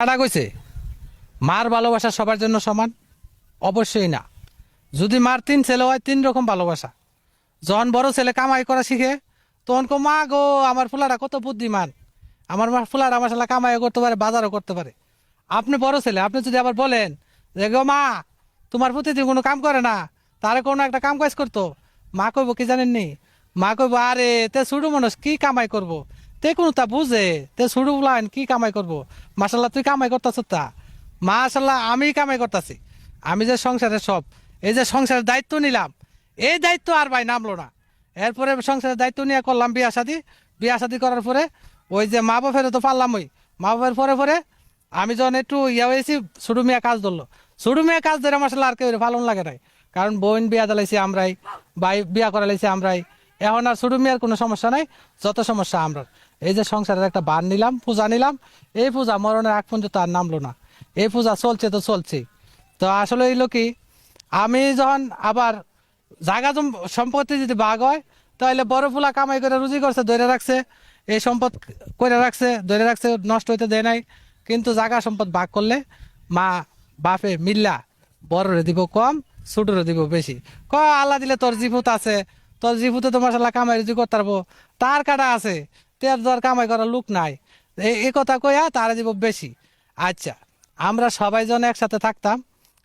কাটা কইছে, মার ভালোবাসা সবার জন্য সমান? অবশ্যই না। যদি মার তিন ছেলে হয়, তিন রকম ভালোবাসা। যখন বড় ছেলে কামাই করা শিখে, তখন কো মা গো, আমার ফুলারা কত বুদ্ধিমান। আমার মা, ফুলারা আমার সালা কামাইও করতে পারে, বাজারও করতে পারে। আপনি বড় ছেলে, আপনি যদি আবার বলেন যে, গো মা, তোমার প্রতিদিন কোনো কাম করে না, তারে কোনো একটা কাম কাজ করতো? মা কইব, কি জানেননি? মা কইব, আরে, তে ছোট মানুষ কি কামাই করব? তে কোনো তা বুঝে? তে ছোট বলান কি কামাই করব? মাসাল্লাহ তুই কামাই করতেছ তা? মাসাল্লাহ আমি কামাই করতেছি। আমি যে সংসারের সব, এই যে সংসারের দায়িত্ব নিলাম, এই দায়িত্ব আর ভাই নামলো না। এরপরে সংসারের দায়িত্ব নিয়ে করলাম বিয়া শাদি। বিয়া শাদি করার পরে ওই যে মা বাপের তো পারলাম ওই। মা বাপের পরে পরে আমি যখন একটু ইয়া হয়েছি, ছোটো মেয়ে কাজ ধরলো। ছোটো মেয়ে কাজ ধরে মশলা আর কেউ ভালো লাগে নাই। কারণ বোন বিয়া দিলাইছি আমরাই, ভাই বিয়া করালাইছি আমরাই। এখন আর ছোটো মেয়ের কোনো সমস্যা নাই, যত সমস্যা আমরা এই যে সংসারের একটা বান নিলাম, পূজা নিলাম, এই পূজা মরণের আগ পর্যন্ত আর নামলো না। এই পূজা চলছে তো চলছেই তো আসলে এইলো কি, আমি যখন আবার জায়গা সম্পত্তি যদি ভাগ হয়, তাহলে বড় ফুলা কামাই করে রুজি করছে, ধরে রাখছে। এই সম্পদ করে রাখছে, ধরে রাখছে, নষ্ট হইতে দেয় নাই। কিন্তু জায়গা সম্পদ ভাগ করলে মা বাপে মিল্লা, বড়রে দিব কম, ছোটরে দিব বেশি। ক আল্লাহ দিলে তোর জিভুত আছে তোর জিভুতে তো মশলা কামাই রুজি করতে পারব। তার কাটা আছে তের ধর কামাই করার লোক নাই। এই কথা কইয়া তারা দিব বেশি। আচ্ছা আমরা সবাই জন একসাথে থাকতাম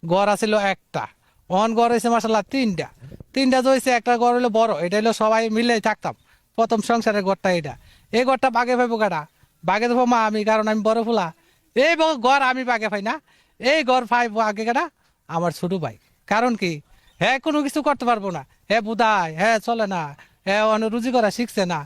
গড় আছিল একটা। অন গড় হয়েছে মাসাল্লাহ তিনটা। তিনটা জইছে একটা গড় হলো বড়, এটা হলো সবাই মিলেই থাকতাম। প্রথম সংসারের গড়টা এটা এই গড়টা বাগে পাইবো কাটা বাগে দেবো মা আমি, কারণ আমি বড় ফুলা। এই গড় আমি বাগে পাই না। এই গড় পাই আগে কাটা আমার ছোট ভাই। কারণ কি? হ্যাঁ কোনো কিছু করতে পারব না। হ্যাঁ বুধায় হ্যাঁ চলে না। হ্যাঁ অনেক রুজি করা শিখছে না।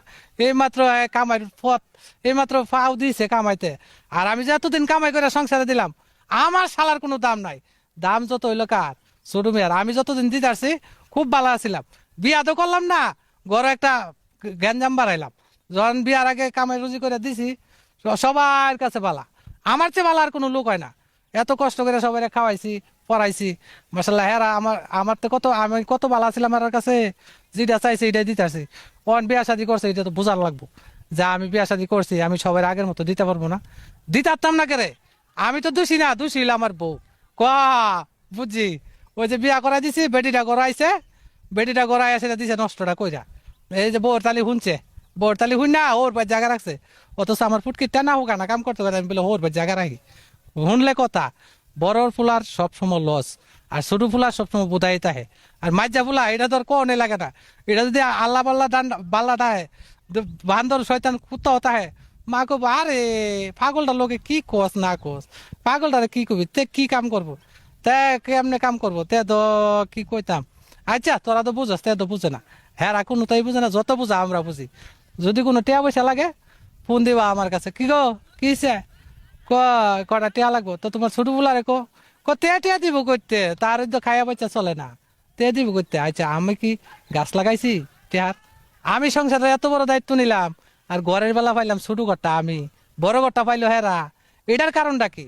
এই মাত্র কামাই পথ, এই মাত্র ফাও দিয়েছে কামাইতে। আর আমি যে এতদিন কামাই করে সংসারে দিলাম, আমার শালার কোনো দাম নাই। দাম যত হইল কার? ছোট মেয়ের আমি যতদিন দিতে আসছি, খুব ভালো আছিলাম। বিয়া তো করলাম না, ঘরে একটা গ্যাঞ্জাম বাড়াইলাম। যখন বিয়ার আগে কামাই রুজি করে দিছি সবার কাছে বালা। আমার চেয়ে বালা আর কোনো লোক হয় না। এত কষ্ট করে সবাই খাওয়াইছি, পড়াইছি। মাসাল্লাহ হেরা আমার আমার তো কত, আমি কত ভালো ছিলাম আমার কাছে। যেটা চাইছে এটাই দিতে আসি। অন বিয়া শাদি করছে, এটা তো বোঝার লাগবো। যা আমি বিয়া শাদি করছি, আমি সবার আগের মতো দিতে পারব না। দিতে পারতাম না কেরে? আমি তো দোষী না, দোষী আমার বউ। ক, বুঝছি? ওই যে বিয়া করাই দিছি, বেটিটা গড়াইছে। বেটিটা গড়াই আছে দিছে, নষ্টটা কইরা। এই যে বউর তালি শুনছে বউর তালি শুন না ওর ভাই জায়গা রাখছে। অথচ আমার ফুটকি না হোক না কাম করতে পারে, আমি বলে ওর ভাই জায়গা রাখি। শুনলে কথা। বড় ফুলার সবসময় লস, আর ছোট ফুলার সবসময় বুধাই তাহে। আর মাজ্জা ফুলা, এটা তোর কনে লাগে না। এটা যদি আল্লাহ পাল্লা ডান বাল্লা তাহে বান্দর শয়তান কুত্তাও তাহে। মা কব আরে পাগলটা লোকে কি কোস না কোস? পাগলটারে কি কবি? তে কি কাম করব? তে কেমনে কাম করব? তে তো কি কইতাম? আচ্ছা তোরা তো বুঝস, তে তো বুঝে না। হ্যাঁ কোনো তাই বুঝে না, যত বুঝা আমরা বুঝি। যদি কোনো টিয়া পয়সা লাগে, ফোন দিবা আমার কাছে। কি গো, কি হইছে? ক কটা টিয়া লাগবো? তো তোমার ছোট বুলারে কো ক টিয়া দিব করতে, তার তো খাইয়া পয়সা চলে না। তে দিব করতে। আচ্ছা আমি কি গাছ লাগাইছি টিয়ার? আমি সংসারে এত বড় দায়িত্ব নিলাম, আর ঘরের বেলা পাইলাম ছোট ঘরটা আমি, বড় ঘরটা পাইলো হেরা। এটার কারণটা কি?